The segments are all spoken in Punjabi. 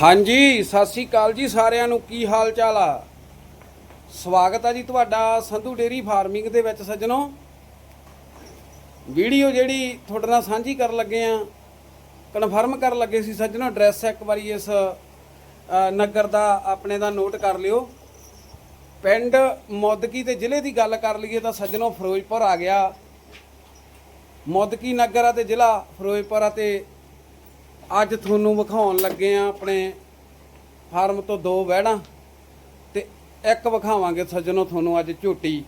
ਹਾਂਜੀ, ਸਤਿ ਸ੍ਰੀ ਅਕਾਲ ਜੀ ਸਾਰਿਆਂ ਨੂੰ। ਕੀ ਹਾਲ ਚਾਲ ਆ? ਸਵਾਗਤ ਆ ਜੀ ਤੁਹਾਡਾ ਸੰਧੂ ਡੇਰੀ ਫਾਰਮਿੰਗ ਦੇ ਵਿੱਚ ਸੱਜਣੋ। ਵੀਡੀਓ ਜਿਹੜੀ ਤੁਹਾਡੇ ਨਾਲ ਸਾਂਝੀ ਕਰਨ ਲੱਗੇ ਆ, ਕਨਫਰਮ ਕਰਨ ਲੱਗੇ ਸੀ ਸੱਜਣੋ, ਐਡਰੈਸ ਇੱਕ ਵਾਰੀ ਇਸ ਨਗਰ ਦਾ ਆਪਣੇ ਦਾ ਨੋਟ ਕਰ ਲਿਓ। ਪਿੰਡ ਮੋਦਕੀ ਤੇ ਜ਼ਿਲ੍ਹੇ ਦੀ ਗੱਲ ਕਰ ਲਈਏ ਤਾਂ ਸੱਜਣੋ ਫਿਰੋਜ਼ਪੁਰ ਆ ਗਿਆ। ਮੋਦਕੀ ਨਗਰ ਆ ਤੇ ਜ਼ਿਲ੍ਹਾ ਫਿਰੋਜ਼ਪੁਰ ਆ ਤੇ ਅੱਜ ਤੁਹਾਨੂੰ ਵਿਖਾਉਣ ਲੱਗੇ ਆ ਆਪਣੇ ਫਾਰਮ ਤੋਂ ਦੋ ਵਹਿੜਾਂ ਤੇ ਇੱਕ ਵਿਖਾਵਾਂਗੇ ਸੱਜਣੋ ਤੁਹਾਨੂੰ ਅੱਜ ਝੋਟੀ।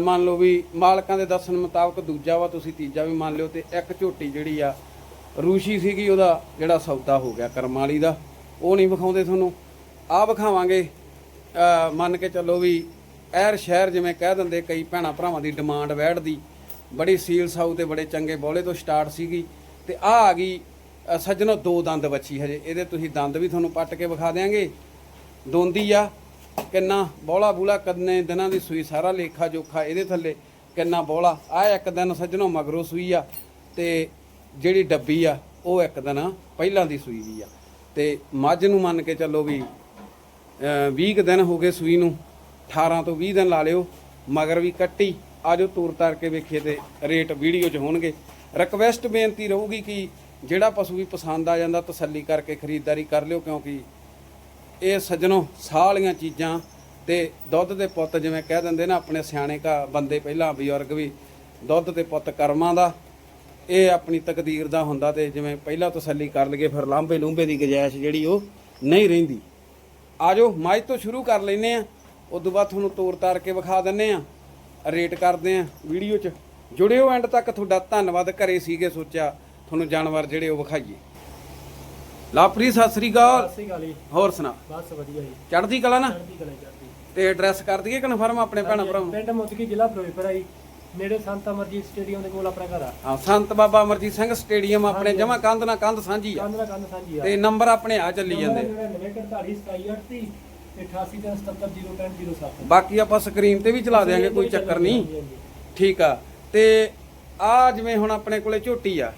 ਮੰਨ ਲਓ ਵੀ ਮਾਲਕਾਂ ਦੇ ਦੱਸਣ ਮੁਤਾਬਕ ਦੂਜਾ ਵਾ, ਤੁਸੀਂ ਤੀਜਾ ਵੀ ਮੰਨ ਲਿਓ ਤੇ ਇੱਕ ਝੋਟੀ ਜਿਹੜੀ ਆ, ਰੂਸ਼ੀ ਸੀਗੀ ਉਹਦਾ ਜਿਹੜਾ ਸੌਦਾ ਹੋ ਗਿਆ ਕਰਮਾਲੀ ਦਾ, ਉਹ ਨਹੀਂ ਵਿਖਾਉਂਦੇ ਤੁਹਾਨੂੰ। ਆ ਵਿਖਾਵਾਂਗੇ ਮੰਨ ਕੇ ਚੱਲੋ ਵੀ ਐਰ ਸ਼ਹਿਰ ਜਿਵੇਂ ਕਹਿ ਦਿੰਦੇ ਕਈ ਭੈਣਾ ਭਰਾਵਾਂ ਦੀ ਡਿਮਾਂਡ ਵੈੜ ਦੀ। ਬੜੀ ਸੀਲ ਸਾਊ ਤੇ ਬੜੇ ਚੰਗੇ ਬੋਲੇ ਤੋਂ ਸਟਾਰਟ ਸੀਗੀ ਤੇ ਆ ਆ ਗਈ ਅ, ਸੱਜਣੋ ਦੋ ਦੰਦ ਬੱਚੀ ਹਜੇ। ਇਹਦੇ ਤੁਸੀਂ ਦੰਦ ਵੀ ਤੁਹਾਨੂੰ ਪੱਟ ਕੇ ਵਿਖਾ ਦਿਆਂਗੇ। ਦੋਂਦੀ ਆ ਕਿੰਨਾ ਬੋਲਾ ਬੂਲਾ ਕਦਨੇ ਦਿਨਾਂ ਦੀ ਸੂਈ ਸਾਰਾ ਲੇਖਾ ਜੋਖਾ ਇਹਦੇ ਥੱਲੇ ਕਿੰਨਾ ਬੋਲਾ। ਆ ਇੱਕ ਦਿਨ ਸੱਜਣੋ ਮਗਰੋਂ ਸੂਈ ਆ ਤੇ ਜਿਹੜੀ ਡੱਬੀ ਆ ਉਹ ਇੱਕ ਦਿਨ ਪਹਿਲਾਂ ਦੀ ਸੂਈ ਵੀ ਆ। ਤੇ ਮੱਝ ਨੂੰ ਮੰਨ ਕੇ ਚੱਲੋ ਵੀ ਅ, 20 ਕੁ ਦਿਨ ਹੋ ਗਏ ਸੂਈ ਨੂੰ 18 ਤੋਂ 20 ਦਿਨ ਲਾ ਲਿਓ ਮਗਰ ਵੀ ਕੱਟੀ ਆਜੋ ਤੂਰ ਤਾਰ ਕੇ ਵੇਖੀਏ ਤੇ ਰੇਟ ਵੀਡੀਓ 'ਚ ਹੋਣਗੇ। ਰਿਕਵੈਸਟ ਬੇਨਤੀ ਰਹੂਗੀ ਕਿ ਜਿਹੜਾ ਪਸ਼ੂ ਵੀ ਪਸੰਦ ਆ ਜਾਂਦਾ, ਤਸੱਲੀ ਕਰਕੇ ਖਰੀਦਦਾਰੀ ਕਰ ਲਿਓ, ਕਿਉਂਕਿ ਇਹ ਸੱਜਣੋ ਵਾਲੀਆਂ ਚੀਜ਼ਾਂ ਤੇ ਦੁੱਧ ਦੇ ਪੁੱਤ ਜਿਵੇਂ ਕਹਿ ਦਿੰਦੇ ਨਾ, ਆਪਣੇ ਸਿਆਣੇ ਕਾ ਬੰਦੇ ਪਹਿਲਾਂ ਬਜ਼ੁਰਗ ਵੀ, ਦੁੱਧ ਦੇ ਪੁੱਤ ਕਰਮਾਂ ਦਾ, ਇਹ ਆਪਣੀ ਤਕਦੀਰ ਦਾ ਹੁੰਦਾ ਤੇ ਜਿਵੇਂ ਪਹਿਲਾਂ ਤਸੱਲੀ ਕਰ ਲਈਏ, ਫਿਰ ਲਾਂਬੇ ਲੂੰਬੇ ਦੀ ਗੁੰਜਾਇਸ਼ ਜਿਹੜੀ ਉਹ ਨਹੀਂ ਰਹਿੰਦੀ। ਆਜੋ ਮਾਝ ਤੋਂ ਸ਼ੁਰੂ ਕਰ ਲੈਨੇ ਆ ਉਸ ਤੋਂ ਬਾਅਦ ਤੁਹਾਨੂੰ ਤੋਰ ਤਾਰ ਕੇ ਵਿਖਾ ਦਿੰਨੇ ਆ ਰੇਟ ਕਰਦੇ ਆ ਵੀਡੀਓ 'ਚ ਜੁੜਿਓ, ਐਂਡ ਤੱਕ ਤੁਹਾਡਾ ਧੰਨਵਾਦ। ਘਰੇ ਸੀਗੇ ਸੋਚਿਆ ਤੁਹਾਨੂੰ ਜਾਨਵਰ ਜਿਹੜੇ ਉਹ ਵਿਖਾਈਏ। ਲਾਪਰੀ ਸਤਿ ਸ੍ਰੀ ਅਕਾਲ। ਸਤਿ ਹੋਰ ਸੁਣਾ। ਬਸ ਵਧੀਆ ਜੀ। ਚੜ੍ਹਦੀ ਕਲਾ ਨਾ? ਚੜ੍ਹਦੀ ਕਲਾ ਚੜ੍ਹਦੀ। ਤੇ ਐਡਰੈਸ ਕਰ ਦਈਏ ਕਨਫਰਮ ਆਪਣੇ ਭੈਣਾਂ ਭਰਾਵਾਂ ਨੂੰ? ਪਿੰਡ ਮੁੱਦਕੀ ਜ਼ਿਲ੍ਹਾ ਫਿਰੋਜ਼ਪੁਰ ਆਈ ਨੇੜੇ ਸੰਤ ਅਮਰਜੀਤ ਸਟੇਡੀਅਮ ਦੇ ਕੋਲ ਆਪਣਾ ਘਰ ਆ। ਹਾਂ ਸੰਤ ਬਾਬਾ ਅਮਰਜੀਤ ਸਿੰਘ ਸਟੇਡੀਅਮ ਆਪਣੇ ਜਮਾ ਕੰਧ ਨਾਲ ਕੰਧ ਸਾਂਝੀ ਆ। ਕੰਧ ਦਾ ਕੰਧ ਸਾਂਝੀ ਆ। ਤੇ ਨੰਬਰ ਆਪਣੇ ਆ ਚੱਲੀ ਜਾਂਦੇ। 994827 ਤੇ 8877051007 ਬਾਕੀ ਆਪਾਂ ਸਕਰੀਨ ਤੇ ਵੀ ਚਲਾ ਦੇਾਂਗੇ ਕੋਈ ਚੱਕਰ ਨਹੀਂ। ਠੀਕ ਆ। ਤੇ ਆ ਜਿਵੇਂ ਹੁਣ ਆਪਣੇ ਕੋਲੇ ਝੋਟੀ ਆ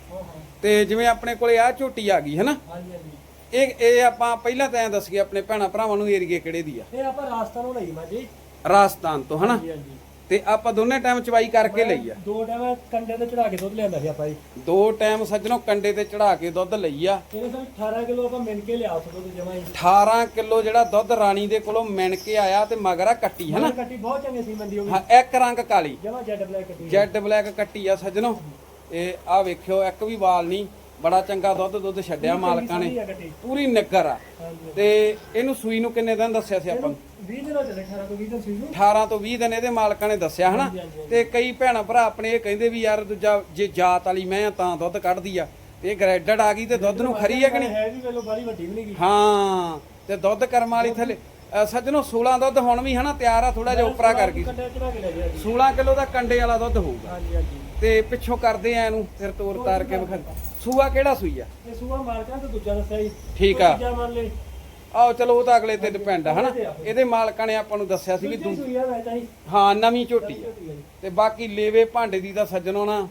ਤੇ ਜਿਵੇਂ ਆਪਣੇ ਕੋਲੇ ਆ ਝੋਟੀ ਆ ਗਈ ਹੈ ਨਾ ਹਾਂਜੀ ਹਾਂਜੀ। ਇਹ ਇਹ ਆਪਾਂ ਪਹਿਲਾਂ ਤਾਂ ਐ ਦੱਸੀਏ ਆਪਣੇ ਭੈਣਾ ਭਰਾਵਾਂ ਨੂੰ ਏਰੀਏ ਕਿਹੜੇ ਦੀ ਆ? ਇਹ ਆਪਾਂ ਰਾਜਸਥਾਨੋਂ ਲਈ ਮਾ ਜੀ ਰਾਜਸਥਾਨ ਤੋਂ ਹਨਾ? ਹਾਂਜੀ ਹਾਂਜੀ। ਤੇ ਆਪਾਂ ਦੋਨੇ ਟਾਈਮ ਚਵਾਈ ਕਰਕੇ ਲਈ ਆ? ਦੋ ਟਾਈਮ ਕੰਡੇ ਤੇ ਚੜਾ ਕੇ ਦੁੱਧ ਲਿਆਂਦਾ ਸੀ ਆਪਾਂ ਜੀ। ਦੋ ਟਾਈਮ ਸੱਜਣੋ ਕੰਡੇ ਤੇ ਚੜਾ ਕੇ ਦੁੱਧ ਲਈ ਆ। ਸਰ 18 ਕਿਲੋ ਆਪਾਂ ਕੇ ਲਿਆ ਉਸ ਦੁੱਧ ਜਮਾ ਹੀ। 18 ਕਿਲੋ ਜਿਹੜਾ ਦੁੱਧ ਰਾਣੀ ਦੇ ਕੋਲੋਂ ਮਿਣ ਕੇ ਆਇਆ ਤੇ ਮਗਰ ਕੱਟੀ ਹਨਾ? ਕੱਟੀ ਬਹੁਤ ਚੰਗੀ ਸੀ ਮੰਦੀ ਉਹ ਹਾਂ ਇੱਕ ਰੰਗ ਕਾਲੀ। ਜਮਾ ਜੈਡ ਬਲੈਕ ਕੱਟੀ। ਜੈਡ ਬਲੈਕ ਕੱਟੀ ਆ ਸੱਜਣੋ। ਇਹ ਆ ਵੇਖਿਓ ਇੱਕ ਵੀ ਵਾਲ ਨਹੀਂ ਬੜਾ ਚੰਗਾ ਦੁੱਧ ਦੁੱਧ ਛੱਡਿਆ ਮਾਲਕਾਂ ਨੇ। ਪੂਰੀ ਨਿੱਗਰ ਆ। ਤੇ ਇਹਨੂੰ ਸੂਈ ਨੂੰ ਕਿੰਨੇ ਦਿਨ ਦੱਸਿਆ ਸੀ ਆਪਾਂ? ਨੂੰ? 20 ਦਿਨਾਂ ਚੱਲੇ 18 ਤੋਂ 20 ਦਿਨ ਸੀ ਨੂੰ। 18 ਤੋਂ 20 ਦਿਨ ਇਹਦੇ ਮਾਲਕਾਂ ਨੇ ਦੱਸਿਆ ਹਨਾ? ਤੇ ਕਈ ਭੈਣਾਂ ਭਰਾ ਆਪਣੇ ਇਹ ਕਹਿੰਦੇ ਵੀ ਯਾਰ ਦੂਜਾ ਜੇ ਜਾਤ ਵਾਲੀ ਮੈਂ ਤਾਂ ਦੁੱਧ ਕੱਢਦੀ ਆ। ਤੇ ਇਹ ਗ੍ਰੈਡਡ ਆ ਗਈ ਤੇ ਦੁੱਧ ਨੂੰ ਖਰੀ ਆ ਕਿ ਨਹੀਂ? ਹੈ ਵੀ ਵੇਲੋ ਬਾਲੀ ਵੱਡੀ ਵੀ ਨਹੀਂ ਗਈ। ਹਾਂ ਤੇ ਦੁੱਧ ਕਰਮ ਵਾਲੀ ਥੱਲੇ ਸੱਜਣੋ 16 ਦੁੱਧ ਹੁਣ ਵੀ ਹਨਾ ਤਿਆਰ ਆ ਥੋੜਾ ਜਿਹਾ ਉਪਰਾ ਕਰ ਗਈ ਕੰਡੇ ਚੜਾ ਕੇ ਲੈ ਗਿਆ ਜੀ। 16 ਕਿਲੋ ਦਾ ਕੰਡੇ ਵਾਲਾ ਦੁੱਧ ਹੋਊਗਾ। ਹਾਂਜੀ ਹਾਂਜੀ। ਤੇ ਪਿੱਛੋਂ ਕਰਦੇ ਆ ਇਹਨੂੰ ਫਿਰ ਤੋਰ ਤਾਰ ਕੇ ਵਿਖਾ ਸੂਆ ਕਿਹੜਾ ਸੂਈ ਆ? ਇਹ ਸੂਆ ਮਾਲਕਾਂ ਤੋਂ ਦੂਜਾ ਦੱਸਿਆ ਜੀ। ਠੀਕ ਆ। ਦੂਜਾ ਮੰਨ ਲੈ ਆਓ ਚਲੋ ਉਹ ਤਾਂ ਅਗਲੇ ਤੇ ਡਿਪੈਂਡ ਆ ਹਨਾ? ਇਹਦੇ ਮਾਲਕਾਂ ਨੇ ਆਪਾਂ ਨੂੰ ਦੱਸਿਆ ਸੀ ਵੀ ਦੂ ਹੀ ਨਵੀਂ ਝੋਟੀ ਆ। ਤੇ ਬਾਕੀ ਲੇਵੇ ਭਾਂਡੇ ਦੀ ਤਾਂ ਸੱਜਣੋ ਨਾ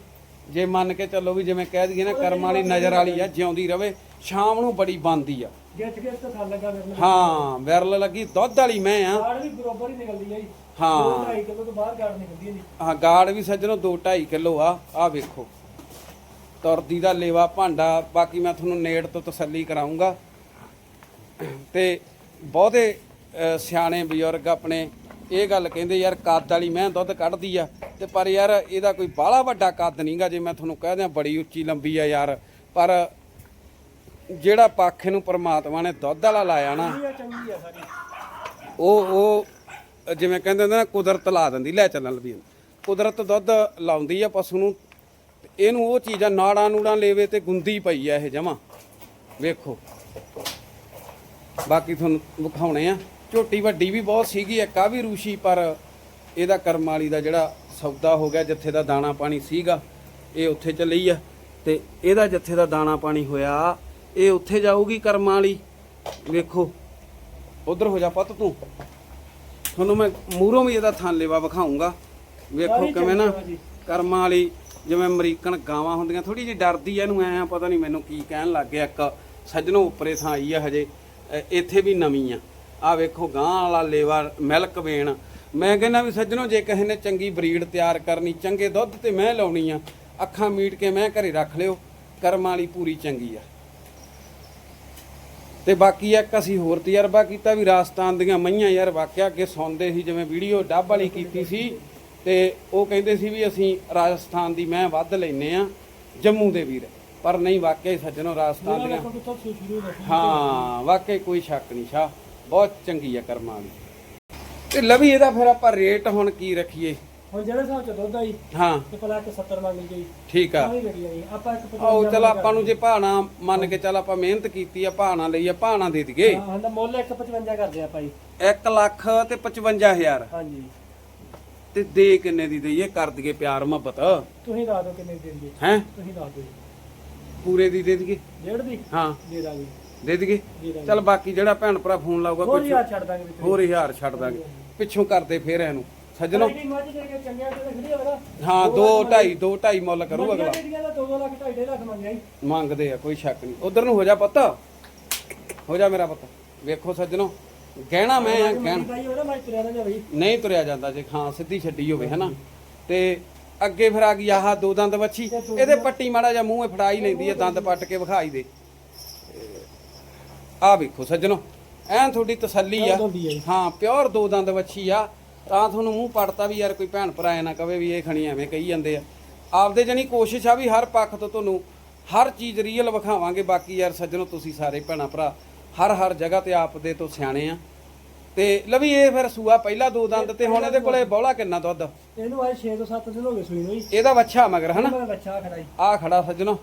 ਜੇ ਮੰਨ ਕੇ ਚੱਲੋ ਵੀ ਜਿਵੇਂ ਕਹਿ ਦਈਏ ਨਾ ਕਰਮ ਵਾਲੀ ਨਜ਼ਰ ਵਾਲੀ ਆ। ਜਿਉਂਦੀ ਰਵੇ ਸ਼ਾਮ ਨੂੰ ਬੜੀ ਬੰਦੀ ਆ। ਗਿੱਠ ਗਿੱਠ ਤਾਂ ਲੱਗਾ। ਹਾਂ ਵਿਰਲ ਲੱਗੀ ਦੁੱਧ ਵਾਲੀ ਮੈਂ ਆ। ਬਰੋਬਰ ਹੀ ਨਿਕਲਦੀ ਆ ਜੀ। ਹਾਂ। 2.5 ਕਿਲੋ ਤੋਂ ਬਾਹਰ ਗਾੜ ਨਿਕਲਦੀ ਹੈ ਜੀ ਹਾਂ ਗਾੜ ਵੀ ਸੱਜਣੋ 2.5 ਕਿਲੋ ਆ ਆ ਵੇਖੋ। ਤੁਰਦੀ ਦਾ ਲੇਵਾ ਭਾਂਡਾ ਬਾਕੀ ਮੈਂ ਤੁਹਾਨੂੰ ਨੇੜ ਤੋਂ ਤਸੱਲੀ ਕਰਾਉਂਗਾ ਤੇ ਬਹੁਤੇ ਸਿਆਣੇ ਬਜ਼ੁਰਗ ਆਪਣੇ ਇਹ ਗੱਲ ਕਹਿੰਦੇ ਯਾਰ ਕੱਦ ਵਾਲੀ ਮੈਂ ਦੁੱਧ ਕੱਢਦੀ ਆ। ਤੇ ਪਰ ਯਾਰ ਇਹਦਾ ਕੋਈ ਬਾਹਲਾ ਵੱਡਾ ਕੱਦ ਨਹੀਂਗਾ ਜੇ ਮੈਂ ਤੁਹਾਨੂੰ ਕਹਿ ਦਿਆਂ ਬੜੀ ਉੱਚੀ ਲੰਬੀ ਆ ਯਾਰ। ਪਰ ਜਿਹੜਾ ਪੱਖ ਨੂੰ ਪ੍ਰਮਾਤਮਾ ਨੇ ਦੁੱਧ ਵਾਲਾ ਲਾਇਆ ਨਾ ਉਹ ਉਹ ਜਿਵੇਂ ਕਹਿੰਦੇ ਹੁੰਦੇ ਨਾ ਕੁਦਰਤ ਲਾ ਦਿੰਦੀ, ਲੈ ਚੱਲਣ ਵੀ ਕੁਦਰਤ ਦੁੱਧ ਲਾਉਂਦੀ ਆ ਪਸ਼ੂ ਨੂੰ ਇਹਨੂੰ ਉਹ ਚੀਜ਼ਾਂ ਨਾੜਾਂ ਨੂੜਾਂ ਲੇਵੇ ਤੇ ਗੁੰਦੀ ਪਈ ਆ ਇਹ ਜਮਾ। ਵੇਖੋ। ਬਾਕੀ ਤੁਹਾਨੂੰ ਵਿਖਾਉਣੇ ਆ। ਝੋਟੀ ਵੱਡੀ ਵੀ ਬਹੁਤ ਸੀਗੀ, ਇੱਕ ਆ ਵੀ ਰੂਸ਼ੀ, ਪਰ ਇਹਦਾ ਕਰਮ ਵਾਲੀ ਦਾ ਜਿਹੜਾ ਸੌਦਾ ਹੋ ਗਿਆ, ਜਿੱਥੇ ਦਾ ਦਾਣਾ ਪਾਣੀ ਸੀਗਾ, ਇਹ ਉੱਥੇ ਚਲੀ ਆ। ਤੇ ਇਹਦਾ ਜਿੱਥੇ ਦਾ ਦਾਣਾ ਪਾਣੀ ਹੋਇਆ, ਇਹ ਉੱਥੇ ਜਾਊਗੀ ਕਰਮ ਵਾਲੀ। ਵੇਖੋ। ਉਧਰ ਹੋ ਜਾ ਪੁੱਤ ਤੂੰ। ਤੁਹਾਨੂੰ ਮੈਂ ਮੂਹਰੋਂ ਵੀ ਇਹਦਾ ਥਾਂ ਲੇਵਾ ਵਿਖਾਉਂਗਾ। ਵੇਖੋ ਕਿਵੇਂ ਨਾ। ਕਰਮਾਂ ਵਾਲੀ ਜਿਵੇਂ ਅਮਰੀਕਨ ਗਾਵਾਂ ਹੁੰਦੀਆਂ ਥੋੜੀ ਜਿਹੀ ਡਰਦੀ ਐ ਇਹਨੂੰ ਐ ਪਤਾ ਨਹੀਂ ਮੈਨੂੰ ਕੀ ਕਹਿਣ ਲੱਗ ਗਿਆ। ਇੱਕ ਸੱਜਣੋ ਉੱਪਰੇ ਥਾਂ ਆਈ ਆ ਹਜੇ। ਇੱਥੇ ਵੀ ਨਵੀਂ ਆ। ਆ ਵੇਖੋ ਗਾਂ ਵਾਲਾ ਲੇਵਾ ਮਿਲਕ ਵੇਣ। ਮੈਂ ਕਹਿੰਦਾ ਵੀ ਸੱਜਣੋ ਜੇ ਕਿਸੇ ਨੇ ਚੰਗੀ ਬਰੀਡ ਤਿਆਰ ਕਰਨੀ ਚੰਗੇ ਦੁੱਧ ਤੇ ਮੈਂ ਲਾਉਣੀ ਆ ਅੱਖਾਂ ਮੀਟ ਕੇ ਮੈਂ ਘਰੇ ਰੱਖ ਲਿਓ। ਕਰਮਾਂ ਵਾਲੀ ਪੂਰੀ ਚੰਗੀ ਆ। ਤੇ ਬਾਕੀ ਇੱਕ ਅਸੀਂ ਹੋਰ ਤਜਰਬਾ ਕੀਤਾ ਵੀ ਰਾਜਸਥਾਨ ਦੀਆਂ ਮਈਆਂ ਯਾਰ ਵਾਕਿਆ ਅੱਗੇ ਸੌਂਦੇ ਸੀ ਜਿਵੇਂ ਵੀਡੀਓ ਡੱਬ ਵਾਲੀ ਕੀਤੀ ਸੀ ਤੇ ਉਹ ਕਹਿੰਦੇ ਸੀ ਵੀ ਅਸੀਂ ਰਾਜਸਥਾਨ ਦੀ ਮੈਂ ਵੱਧ ਲੈਨੇ ਆ ਜੰਮੂ ਦੇ ਵੀਰ। ਪਰ ਨਹੀਂ ਵਾਕਿਆ ਹੀ ਸੱਜਣੋ ਰਾਜਸਥਾਨ ਦੀਆਂ। ਹਾਂ ਵਾਕਿਆ ਕੋਈ ਸ਼ੱਕ ਨਹੀਂ ਸ਼ਾ ਬਹੁਤ ਚੰਗੀ ਆ ਕਰਮਾਂ ਵਾਲੀ ਤੇ ਲਵੀ ਇਹਦਾ ਫਿਰ ਆਪਾਂ ਰੇਟ ਹੁਣ ਕੀ ਰੱਖੀਏ? ਹੁਣ ਜਿਹੜੇ ਹਿਸਾਬ ਚ ਦੁੱਧ ਆਈ ਹਾਂ। ਤੇ ਭਲਾ ਕਿ 70 ਮੰਗ ਲਈ ਗਈ। ਠੀਕ ਆ। ਸਾਰੀ ਗੱਡੀ ਆਈ। ਆਪਾਂ ਇੱਕ ਆਓ 55 ਚਲ ਆਪਾਂ ਨੂੰ ਜੇ ਭਾਣਾ ਮੰਨ ਕੇ ਚੱਲ ਆਪਾਂ ਮਿਹਨਤ ਕੀਤੀ ਆ ਭਾਣਾ ਲਈ ਆ ਭਾਣਾ ਦੇ ਦਈਏ। ਹਾਂ ਹਾਂ ਤਾਂ ਮੁੱਲ 155 ਕਰਦੇ ਆਪਾਂ ਜੀ। 1 ਲੱਖ ਤੇ 55000 ਹਾਂਜੀ। ਤੇ ਦੇ ਕਿੰਨੇ ਦੀ ਦਈਏ? ਕਰ ਦਈਏ ਪਿਆਰ ਮੁਹੱਬਤ। ਤੁਸੀਂ ਦੱਸ ਦਿਓ ਕਿੰਨੇ ਦੀ ਦਿੰਦੇ ਹੈ? ਤੁਸੀਂ ਦੱਸ ਦਿਓ ਜੀ। ਪੂਰੇ ਦੀ ਦੇ ਦਈਏ। ਡੇਢ ਦੀ? ਹਾਂ। ਦੇ ਦਾਂਗੇ। ਦੇ ਦਈਏ। ਦੇ ਦਾਂਗੇ। ਚਲ ਬਾਕੀ ਜਿਹੜਾ ਭੈਣ ਭਰਾ ਫੋਨ ਲਾਊਗਾ ਵਿੱਚ। ਹੋਰ ਹਜ਼ਾਰ ਛੱਡ ਦਾਂਗੇ। ਪਿੱਛੋਂ ਕਰਦੇ ਫੇਰ ਇਹਨੂੰ। ਸੱਜਣੋ। ਹਾਂ 2 2.5 2 2.5 ਮੁੱਲ ਕਰੂ ਅਗਲਾ। ਜਿਹੜੀਆਂ ਦਾ 2 ਲੱਖ 2.5 ਲੱਖ ਮੰਗਿਆ ਜੀ ਮੰਗਦੇ ਆ ਕੋਈ ਸ਼ੱਕ ਨਹੀਂ। ਉਧਰ ਨੂੰ ਹੋ ਜਾ ਪੁੱਤ। ਹੋ ਜਾ ਮੇਰਾ ਪੁੱਤ। ਵੇਖੋ ਸੱਜਣੋ ਗਹਿਣਾ ਮੈਂ ਆ ਗਹਿਣਾ। ਨਹੀਂ ਤੁਰਿਆ ਜਾਂਦਾ ਜੇ ਖਾਂ ਸਿੱਧੀ ਛੱਡੀ ਹੋਵੇ ਹਨਾ। ਤੇ ਅੱਗੇ ਫਿਰ ਆ ਗਈ ਆਹ ਦੋ ਦੰਦ ਵੱਛੀ। ਇਹਦੇ ਪੱਟੀ ਮਾੜਾ ਜਿਹਾ ਮੂੰਹੇ ਫੜਾ ਹੀ ਲੈਂਦੀ ਹੈ ਦੰਦ ਪੱਟ ਕੇ ਵਿਖਾਈ ਦੇ। ਆ ਵੇਖੋ ਸੱਜਣੋ ਐਨ ਤੁਹਾਡੀ ਤਸੱਲੀ ਆ। ਹੈ ਜੀ। ਹਾਂ ਪਿਓਰ ਦੋ ਦੰਦ ਵੱਛੀ ਆ। ਤਾਂ ਤੁਹਾਨੂੰ ਮੂੰਹ ਪੜਤਾ ਵੀ ਯਾਰ ਕੋਈ ਭੈਣ ਭਰਾ ਐ ਨਾ ਕਵੇ ਵੀ ਇਹ ਖਣੀ ਐਵੇਂ ਕਹੀ ਜਾਂਦੇ ਆ। ਆਪਦੇ ਜਣੀ ਕੋਸ਼ਿਸ਼ ਆ ਵੀ ਹਰ ਪੱਖ ਤੋਂ ਤੁਹਾਨੂੰ ਹਰ ਚੀਜ਼ ਰੀਅਲ ਵਿਖਾਵਾਂਗੇ। ਬਾਕੀ ਯਾਰ ਸੱਜਣੋ ਤੁਸੀਂ ਸਾਰੇ ਭੈਣਾ ਭਰਾ ਹਰ ਹਰ ਜਗ੍ਹਾ ਤੇ ਆਪਦੇ ਤੋਂ ਸਿਆਣੇ ਆ। ਤੇ ਲਵੀ ਇਹ ਫਿਰ ਸੂਆ ਪਹਿਲਾ ਦੋ ਦੰਦ ਤੇ ਹੁਣ ਇਹਦੇ ਕੋਲੇ ਬੌਲਾ ਕਿੰਨਾ ਦੁੱਧ? ਇਹਨੂੰ ਅੱਜ 6 ਤੋਂ 7 ਦਿਨ ਹੋ ਗਏ ਸੂਈ ਨੂੰ ਜੀ ਇਹਦਾ ਵੱਛਾ ਮਗਰ ਹਨਾ? ਮੈਂ ਬੱਚਾ ਖੜਾਈ। ਆ ਖੜਾ ਸੱਜਣੋ।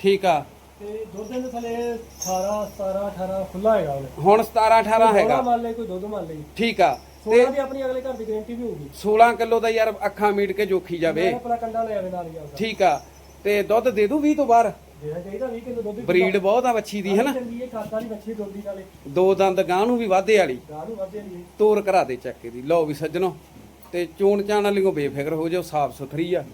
ਠੀਕ ਆ। ਤੇ ਦੁੱਧ ਦੇ ਥਲੇ 18 17 18 ਖੁੱਲਾ ਹੈਗਾ ਹੁਣ 17 18 ਹੈਗਾ। ਮੰਨ ਲਈ ਕੋਈ ਦੁੱਧ ਮੰਨ ਲਈ ਠੀਕ ਆ। 16 ਦੀ ਆਪਣੀ ਅਗਲੇ ਘਰ ਦੀ ਗਾਰੰਟੀ ਵੀ ਹੋਊਗੀ। 16 ਕਿਲੋ ਦਾ ਯਾਰ ਅੱਖਾਂ ਮੀਟ ਕੇ ਜੋਖੀ ਜਾਵੇ। ਮੈਂ ਆਪਣਾ ਕੰਡਾ ਲੈ ਆਵੇ ਨਾਲ ਉਹਦਾ ਠੀਕ ਆ। ਤੇ ਦੁੱਧ ਦੇ ਦੂ 20 ਤੋਂ ਬਾਹਰ? ਦੇਣਾ ਚਾਹੀਦਾ 20 ਕਿਲੋ ਦੁੱਧ ਬਰੀਡ ਬਹੁਤ ਆ ਵੱਛੀ ਦੀ ਹਨਾ? ਚੰਗੀ ਦੁੱਧ ਦੀ ਨਾਲੇ। ਦੋ ਦੰਦ ਗਾਂ ਨੂੰ ਵੀ ਵਾਧੇ ਵਾਲੀ। ਨੂੰ ਵਧੇ ਤੋਰ ਕਰਾ ਦੇ ਚੱਕੇ ਦੀ ਲਓ ਵੀ ਸੱਜਣੋ ਤੇ ਚੋਣ ਚਾਣ ਵਾਲੀਓ ਬੇਫਿਕਰ ਹੋ ਜਾਓ ਸਾਫ਼ ਸੁਥਰੀ ਆ।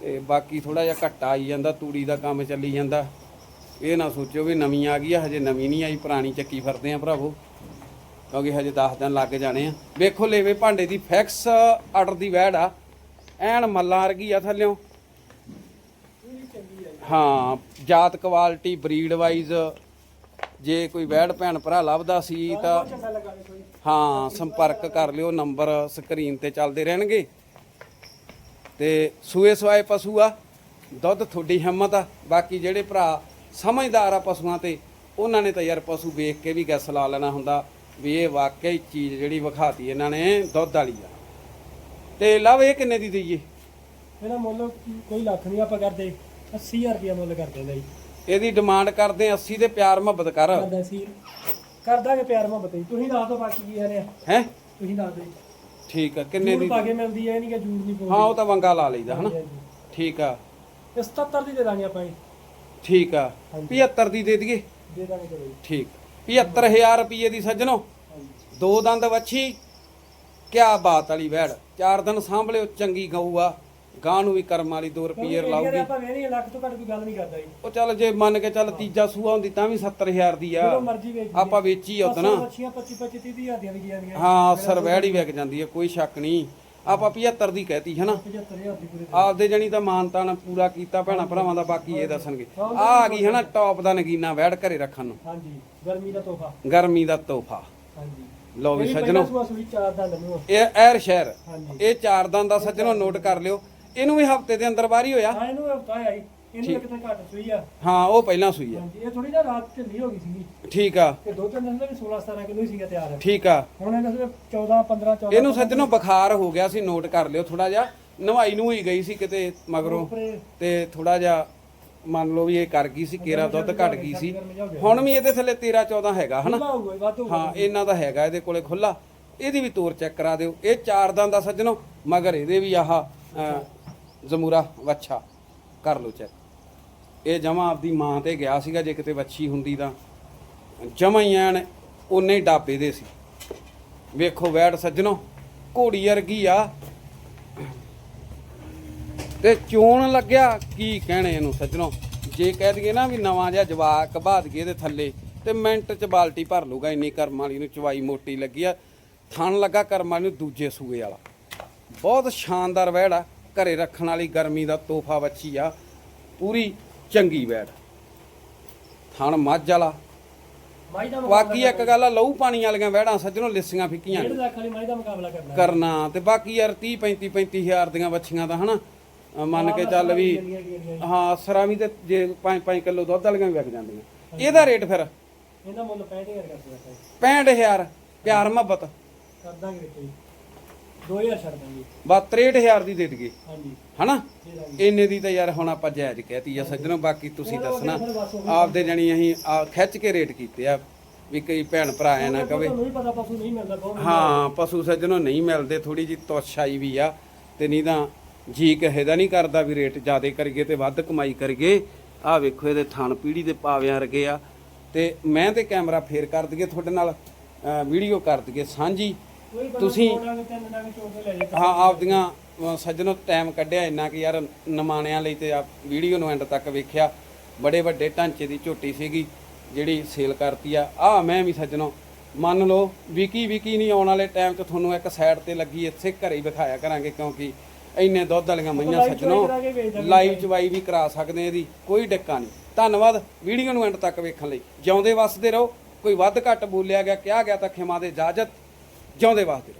ਤੇ ਬਾਕੀ ਥੋੜਾ ਜਿਹਾ ਘੱਟਾ ਆਈ ਜਾਂਦਾ ਤੂੜੀ ਦਾ ਕੰਮ ਚੱਲੀ ਜਾਂਦਾ। ਇਹ ਨਾ ਸੋਚਿਓ ਵੀ ਨਵੀਂ ਆ ਗਈ ਆ ਹਜੇ ਨਵੀਂ ਨਹੀਂ ਆਈ ਪੁਰਾਣੀ ਚੱਕੀ ਫਿਰਦੇ ਆ ਭਰਾਵੋ। ਕਿਉਂਕਿ ਹਜੇ 10 ਦਿਨ ਲੱਗ ਜਾਣੇ ਆ। ਵੇਖੋ ਲੇਵੇ ਭਾਂਡੇ ਦੀ ਫੈਕਸ ਆਰਡਰ ਦੀ ਵੈੜ ਆ। ਐਨ ਮੱਲਾਂ ਵਰਗੀ ਆ ਥੱਲਿਓ। ਹਾਂ, ਜਾਤ ਕੁਆਲਿਟੀ, ਬਰੀਡ ਵਾਈਜ਼। ਜੇ ਕੋਈ ਵੈੜ ਭੈਣ ਭਰਾ ਲੱਭਦਾ ਸੀ ਤਾਂ ਹਾਂ, ਸੰਪਰਕ ਕਰ ਲਿਓ। ਨੰਬਰ ਸਕਰੀਨ ਤੇ ਚੱਲਦੇ ਰਹਿਣਗੇ। ਤੇ ਸੂਏ ਸਵਾਏ ਪਸ਼ੂ ਆ। ਦੁੱਧ ਤੁਹਾਡੀ ਹਿੰਮਤ ਆ। ਬਾਕੀ ਜਿਹੜੇ ਭਰਾ ਸਮਝਦਾਰ ਆ ਪਸ਼ੂਆਂ ਤੇ, ਉਹਨਾਂ ਨੇ ਤਾਂ ਯਾਰ ਪਸ਼ੂ ਵੇਖ ਕੇ ਵੀ ਗੈਸ ਲਾ ਲੈਣਾ ਹੁੰਦਾ। ਵੀ ਇਹ ਵਾਕਈ ਚੀਜ਼ ਜਿਹੜੀ ਵਿਖਾਤੀ ਇਹਨਾਂ ਨੇ ਦੁੱਧ ਵਾਲੀ ਆ। ਤੇ ਲਵ ਇਹ ਕਿੰਨੇ ਦੀ ਦਈਏ? ਇਹਦਾ ਮੁੱਲ ਕੋਈ ਲੱਖ ਨਹੀਂ ਆਪਾਂ ਕਰਦੇ 80000 ਰੁਪਇਆ ਮੁੱਲ ਕਰਦੇ ਨੇ ਜੀ। ਇਹਦੀ ਡਿਮਾਂਡ ਕਰਦੇ ਆ 80 ਦੇ ਪਿਆਰ ਮੁਹੱਬਤ ਕਰ। ਕਰਦਾ ਸੀ ਕਰਦਾਂਗੇ ਪਿਆਰ ਮੁਹੱਬਤ ਜੀ। ਤੁਸੀਂ ਦੱਸ ਦਿਓ ਬਾਕੀ ਕੀ ਹਰੇ ਹੈ? ਤੁਸੀਂ ਦੱਸ ਦਿਓ। ਠੀਕ ਆ ਕਿੰਨੇ ਦੀ ਪਾ ਕੇ ਮਿਲਦੀ ਹੈ ਇਹ ਨਹੀਂ ਕਿ ਜੂੜ ਨਹੀਂ ਹਾਂ ਉਹ ਤਾਂ ਵੰਗਾ ਲਾ ਲਈਦਾ ਹਨਾ? ਠੀਕ ਆ। ਹਾਂਜੀ। ਇਹ 77 ਦੀ ਦੇ ਦਾਂਗੇ ਆਪਾਂ ਜੀ। ਠੀਕ ਆ। ਹਾਂਜੀ। 75 ਦੀ ਦੇ ਦਈਏ? ਦੇ ਦਾਂਗੇ ਚਲੋ ਠੀਕ। 75000 ਰੁਪਏ ਦੀ ਸੱਜਣੋ। ਦੋ ਦੰਦ ਵੱਛੀ ਕਿਆ ਬਾਤ ਵਾਲੀ ਵੈੜ। ਚਾਰ ਦਿਨ ਸਾਂਭਲਿਓ ਚੰਗੀ ਗਊ ਆ। ਗਾਂ ਨੂੰ ਵੀ ਕਰਮ ਵਾਲੀ 2 ਰੁਪਏ ਲਾਉਗੀ ਆਪਾਂ ਵੇਣੀ ਲੱਖ ਤੋਂ ਘੱਟ ਕੋਈ ਗੱਲ ਨਹੀਂ ਕਰਦਾ ਜੀ। ਉਹ ਚੱਲ ਜੇ ਮੰਨ ਕੇ ਚੱਲ ਤੀਜਾ ਸੂਆ ਹੁੰਦੀ ਤਾਂ ਵੀ 70000 ਦੀ ਆ। ਆਪਾਂ ਵੇਚੀ ਆ ਉਦੋਂ ਨਾ ਬੱਚੀਆਂ 25 25 30 ਹਜ਼ਾਰ ਦੀਆਂ ਵਿਕੀਆਂ ਦੀਆਂ ਹਾਂ ਅਸਰ ਵੈੜ ਹੀ ਵਿਕ ਜਾਂਦੀ ਹੈ ਕੋਈ ਸ਼ੱਕ ਨਹੀਂ। ਆਪਾਂ 75 ਦੀ ਕਹਿਤੀ ਹਨਾ 75000 ਦੀ ਪੂਰੇ ਆਪਦੇ ਜਣੀ ਤਾਂ ਮਾਨਤਾਨ ਪੂਰਾ ਕੀਤਾ ਭੈਣਾ ਭਰਾਵਾਂ ਦਾ ਬਾਕੀ ਇਹ ਦੱਸਣਗੇ। ਆ ਆ ਗਈ ਹਨਾ ਟੌਪ ਦਾ ਨਗੀਨਾ ਵੈੜ ਘਰੇ ਰੱਖਣ ਨੂੰ। ਹਾਂਜੀ ਗਰਮੀ ਦਾ ਤੋਹਫਾ। ਗਰਮੀ ਦਾ ਤੋਹਫਾ। ਹਾਂਜੀ। ਲਓ ਵੀ ਸੱਜਣੋ। ਇਹ ਐਰ ਸ਼ਹਿਰ। ਇਹ ਚਾਰ ਦੰਦ ਦਾ ਸੱਜਣੋ ਨੋਟ ਕਰ ਲਿਓ। ਇਹਨੂੰ ਵੀ ਹਫ਼ਤੇ ਦੇ ਅੰਦਰ ਬਾਹਰ ਹੀ ਹੋਇਆ? ਹਾਂ ਇਹਨੂੰ ਹਫਤਾ ਆਈ ਇਹਨੂੰ ਇੱਕ ਤਾਂ ਘੱਟ ਸੂਈ ਆ। ਹਾਂ ਉਹ ਪਹਿਲਾਂ ਸੂਈ ਆ। ਹਾਂਜੀ ਇਹ ਥੋੜੀ ਨਾ ਰਾਤ ਢਿੱਲੀ ਹੋ ਗਈ ਸੀਗੀ। ਠੀਕ ਆ। ਤੇ ਦੋ ਤਿੰਨ ਦਿਨ ਦਾ ਵੀ 16 17 ਕਿਲੋ ਹੀ ਸੀਗਾ ਤਿਆਰ। ਠੀਕ ਆ। ਹੁਣ ਇਹਨਾਂ ਦੇ 14 15 14 ਇਹਨੂੰ ਸੱਜਣੋ ਬੁਖਾਰ ਹੋ ਗਿਆ ਸੀ ਨੋਟ ਕਰ ਲਿਓ ਥੋੜਾ ਜਿਹਾ। ਨਵਾਈ ਨੂੰ ਹੀ ਗਈ ਸੀ ਕਿਤੇ ਮਗਰੋਂ। ਤੇ ਥੋੜਾ ਜਿਹਾ ਮੰਨ ਲਓ ਵੀ ਇਹ ਕਰ ਗਈ ਸੀ ਕੇਰਾ ਦੁੱਧ ਘਟ ਗਈ ਸੀ। ਹੁਣ ਵੀ ਇਹਦੇ ਥੱਲੇ 13 14 ਹੈਗਾ ਹਨਾ? ਹਾਂ ਇਹਨਾਂ ਦਾ ਹੈਗਾ ਇਹਦੇ ਕੋਲੇ ਖੁੱਲਾ ਇਹਦੀ ਵੀ ਤੋਰ ਚੈੱਕ ਕਰਾ ਦਿਓ। ਇਹ ਚਾਰ ਦੰਦ ਦਾ ਸੱਜਣੋ ਮਗਰ ਇਹਦੇ ਵੀ ਆਹ ਜ਼ਮੂਰਾ ਵੱਛਾ। ਕਰ ਲਓ ਚੈੱਕ। ਇਹ ਜਮਾ ਆਪਦੀ ਮਾਂ ਤੇ ਗਿਆ ਸੀਗਾ ਜੇ ਕਿਤੇ ਵੱਛੀ ਹੁੰਦੀ ਤਾਂ। ਜਮਾ ਹੀ ਐਨ ਉਹਨੇ ਡਾਬੇ ਦੇ ਸੀ। ਵੇਖੋ ਵੈੜ ਸੱਜਣੋ, ਘੋੜੀ ਵਰਗੀ ਆ। ਤੇ ਚੋਣ ਲੱਗਿਆ, ਕੀ ਕਹਿਣੇ ਇਹਨੂੰ ਸੱਜਣੋ? ਜੇ ਕਹਿ ਦਈਏ ਨਾ ਵੀ ਨਵਾਂ ਜਿਹਾ ਜਵਾਕ ਬਾਦ ਗਏ ਦੇ ਥੱਲੇ, ਤੇ ਮਿੰਟ ਚ ਬਾਲਟੀ ਭਰ ਲੂਗਾ ਇੰਨੀ ਕਰਮ ਵਾਲੀ ਨੂੰ ਚਵਾਈ ਮੋਟੀ ਲੱਗੀ ਆ। ਥਣ ਲੱਗਾ ਕਰਮ ਵਾਲੀ ਨੂੰ ਦੂਜੇ ਸੂਏ ਵਾਲਾ। ਬਹੁਤ ਸ਼ਾਨਦਾਰ ਵੈੜ ਆ। ਘਰੇ ਰੱਖਣ ਵਾਲੀ ਗਰਮੀ ਦਾ ਤੋਹਫਾ ਬੱਚੀ ਆ। ਪੂਰੀ ਚੰਗੀ ਵੈੜ ਥਣ ਮੱਝ ਵਾਲਾ। ਮਾਈ ਦਾ ਮੁਕਾਬਲਾ ਬਾਕੀ ਇੱਕ ਗੱਲ ਆ ਲਹੂ ਪਾਣੀ ਵਾਲੀਆਂ ਵੈੜਾਂ ਸੱਜਣੋਂ ਲਿੱਸੀਆਂ ਫਿੱਕੀਆਂ। ਡੇਢ ਲੱਖ ਵਾਲੀ ਮਾਈ ਦਾ ਮੁਕਾਬਲਾ ਕਰਨਾ ਕਰਨਾ ਤੇ ਬਾਕੀ ਯਾਰ 30 35 35 ਹਜ਼ਾਰ ਦੀਆਂ ਬੱਚੀਆਂ ਦਾ ਹਨਾ। ਮੰਨ ਕੇ ਚੱਲ ਵੀ ਹਾਂ ਸਰਾਂ ਵੀ ਤੇ ਜੇ 5 5 ਕਿਲੋ ਦੁੱਧ ਵਾਲੀਆਂ ਵੀ ਵਿਕ ਜਾਂਦੀਆਂ। ਇਹਦਾ ਰੇਟ ਫਿਰ? ਇਹਦਾ ਮੁੱਲ 65000 ਕਰ ਦਿੱਤਾ 65000 ਪਿਆਰ ਮੁਹੱਬਤ। ਕਰ ਦਾਂਗੇ ਵਿੱਚ। 2000 ਛੱਡ ਦਾਂਗੇ। ਬਾ 63000 ਦੀ ਦੇ ਦਈਏ। ਹਾਂਜੀ। ਹਨਾ? ਦੇ ਦਾਂਗੇ। ਇੰਨੇ ਦੀ ਤਾਂ ਯਾਰ ਹੁਣ ਆਪਾਂ ਜਾਇਜ਼ ਕਹਿਤੀ ਆ ਸੱਜਣੋ ਬਾਕੀ ਤੁਸੀਂ ਦੱਸਣਾ। ਆਪਦੇ ਜਣੀ ਅਸੀਂ ਆ ਖਿੱਚ ਕੇ ਰੇਟ ਕੀਤੇ ਆ ਵੀ ਕਈ ਭੈਣ ਭਰਾ ਐ ਨਾ ਕਵੇ। ਤੁਹਾਨੂੰ ਵੀ ਪਤਾ ਪਸ਼ੂ ਨਹੀਂ ਮਿਲਦਾ ਬਹੁਤ ਹਾਂ ਪਸ਼ੂ ਸੱਜਣੋ ਨਹੀਂ ਮਿਲਦੇ ਥੋੜੀ ਜੀ ਤੋਛਾਈ ਵੀ ਆ ਤੇ ਨਹੀਂ ਤਾਂ ਜੀ ਕਹੇ ਦਾ ਨਹੀਂ ਕਰਦਾ ਵੀ ਰੇਟ ਜ਼ਿਆਦੇ ਕਰੀਏ ਤੇ ਵੱਧ ਕਮਾਈ ਕਰੀਏ। ਆਹ ਵੇਖੋ ਇਹਦੇ ਥਣ ਪੀੜੀ ਦੇ ਪਾਵਿਆਂ ਵਰਗੇ ਆ। ਤੇ ਮੈਂ ਤੇ ਕੈਮਰਾ ਫੇਰ ਕਰ ਦਈਏ ਤੁਹਾਡੇ ਨਾਲ ਵੀਡੀਓ ਕਰ ਦਈਏ ਸਾਂਝੀ। ਤੁਸੀਂ ਹਾਂ ਆਪਦੀਆਂ ਸੱਜਣੋ ਟਾਈਮ ਕੱਢਿਆ ਇੰਨਾ ਕਿ ਯਾਰ ਨਮਾਣਿਆਂ ਲਈ ਤੇ ਆ ਵੀਡੀਓ ਨੂੰ ਐਂਡ ਤੱਕ ਵੇਖਿਆ। ਬੜੇ ਵੱਡੇ ਢਾਂਚੇ ਦੀ ਝੋਟੀ ਸੀਗੀ ਜਿਹੜੀ ਸੇਲ ਕਰਤੀ ਆ। ਆ ਮੈਂ ਵੀ ਸੱਜਣੋ ਮੰਨ ਲਓ ਵਿਕੀ ਵਿਕੀ ਨਹੀਂ ਆਉਣ ਵਾਲੇ ਟਾਈਮ 'ਚ ਤੁਹਾਨੂੰ ਇੱਕ ਸਾਈਡ ਤੇ ਲੱਗੀ ਇੱਥੇ ਘਰੇ ਹੀ ਵਿਖਾਇਆ ਕਰਾਂਗੇ ਕਿਉਂਕਿ ਇੰਨੇ ਦੁੱਧ ਵਾਲੀਆਂ ਮਈਆਂ ਸੱਜਣੋ। ਲਾਈਵ ਚਵਾਈ ਵੀ ਕਰਾ ਸਕਦੇ ਇਹਦੀ ਕੋਈ ਡੱਕਾ ਨਹੀਂ। ਧੰਨਵਾਦ ਵੀਡੀਓ ਨੂੰ ਐਂਡ ਤੱਕ ਵੇਖਣ ਲਈ। ਜਿਉਂਦੇ ਵਸਦੇ ਰਹੋ ਕੋਈ ਵੱਧ ਘੱਟ ਬੋਲਿਆ ਗਿਆ ਕਿਹਾ ਗਿਆ ਤਾਂ ਖਿਮਾ ਦੇ ਇਜਾਜ਼ਤ ਜਿਉਂਦੇ ਵਸਦੇ